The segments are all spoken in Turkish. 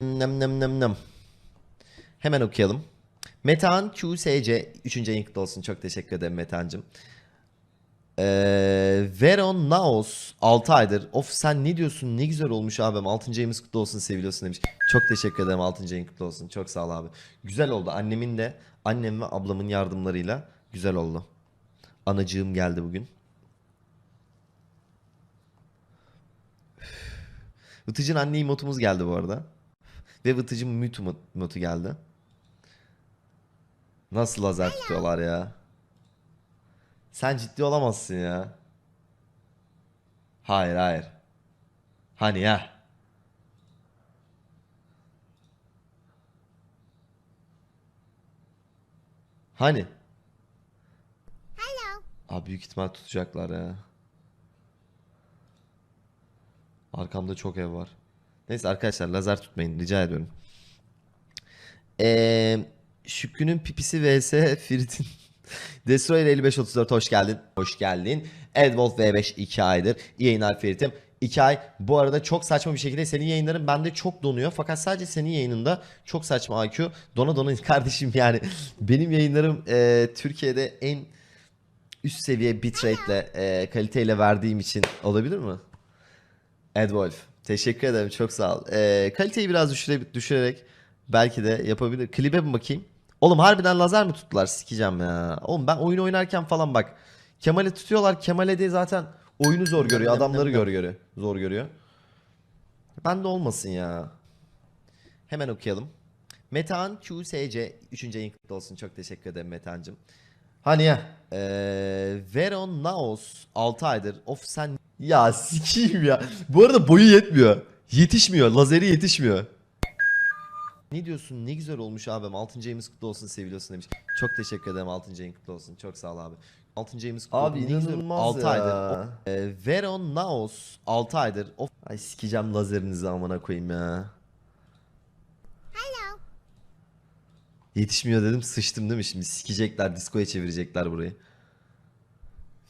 Nem nem nem nem. Hemen okuyalım. Metehan QSC 3. ayın kutlu olsun. Çok teşekkür ederim Metehan'cığım. Ee, Veron Naos 6 aydır. Of sen ne diyorsun? Ne güzel olmuş abim. 6. ayımız kutlu olsun seviliyorsun demiş. Çok teşekkür ederim 6. ayın kutlu olsun. Çok sağ ol abi. Güzel oldu. Annemin de annem ve ablamın yardımlarıyla güzel oldu. Anacığım geldi bugün. Vıtıcın anne emotumuz geldi bu arada. Ve Vıtıcın müt emotu geldi. Nasıl lazer tutuyorlar ya? Sen ciddi olamazsın ya. Hayır hayır. Hani ya? Hani? Abi büyük ihtimal tutacaklar ya. Arkamda çok ev var. Neyse arkadaşlar lazer tutmayın rica ediyorum. Ee, Şükrü'nün pipisi vs Ferit'in Destroyer 5534 hoş geldin. Hoş geldin. Edwolf V5 2 aydır. Yayınlar Ferit'im. 2 ay. Bu arada çok saçma bir şekilde senin yayınların bende çok donuyor. Fakat sadece senin yayınında çok saçma IQ. Dona dona kardeşim yani. Benim yayınlarım e, Türkiye'de en üst seviye bitrate'le e, kaliteyle verdiğim için olabilir mi? Edwolf. Teşekkür ederim. Çok sağ ol. E, kaliteyi biraz düşüre, düşürerek belki de yapabilir. Klibe mi bakayım? Oğlum harbiden lazer mi tuttular? Sikeceğim ya. Oğlum ben oyun oynarken falan bak. Kemal'i tutuyorlar. Kemal'e de zaten oyunu zor görüyor. Adamları gör görüyor. Zor görüyor. Ben de olmasın ya. Hemen okuyalım. Metehan QSC 3. ayın kutlu olsun. Çok teşekkür ederim Metehan'cığım. Hani ya. Eee Veron Naos 6 aydır. Of sen ya sikiyim ya. Bu arada boyu yetmiyor. Yetişmiyor. Lazeri yetişmiyor. Ne diyorsun? Ne güzel olmuş abim. 6. ayımız kutlu olsun seviliyorsun demiş. Çok teşekkür ederim 6. ayın kutlu olsun. Çok sağ ol abi. 6. ayımız kutlu Abi olsun. Ne güzel- inanılmaz Altı ya. aydır. Eee Veron Naos 6 aydır. Of. Ay sikeceğim lazerinizi amına koyayım ya. Yetişmiyor dedim sıçtım değil mi? Şimdi sikecekler diskoya çevirecekler burayı.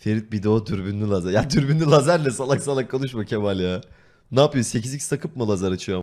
Ferit bir de o dürbünlü lazer. Ya dürbünlü lazerle salak salak konuşma Kemal ya. Ne yapıyor 8x takıp mı lazer açıyor?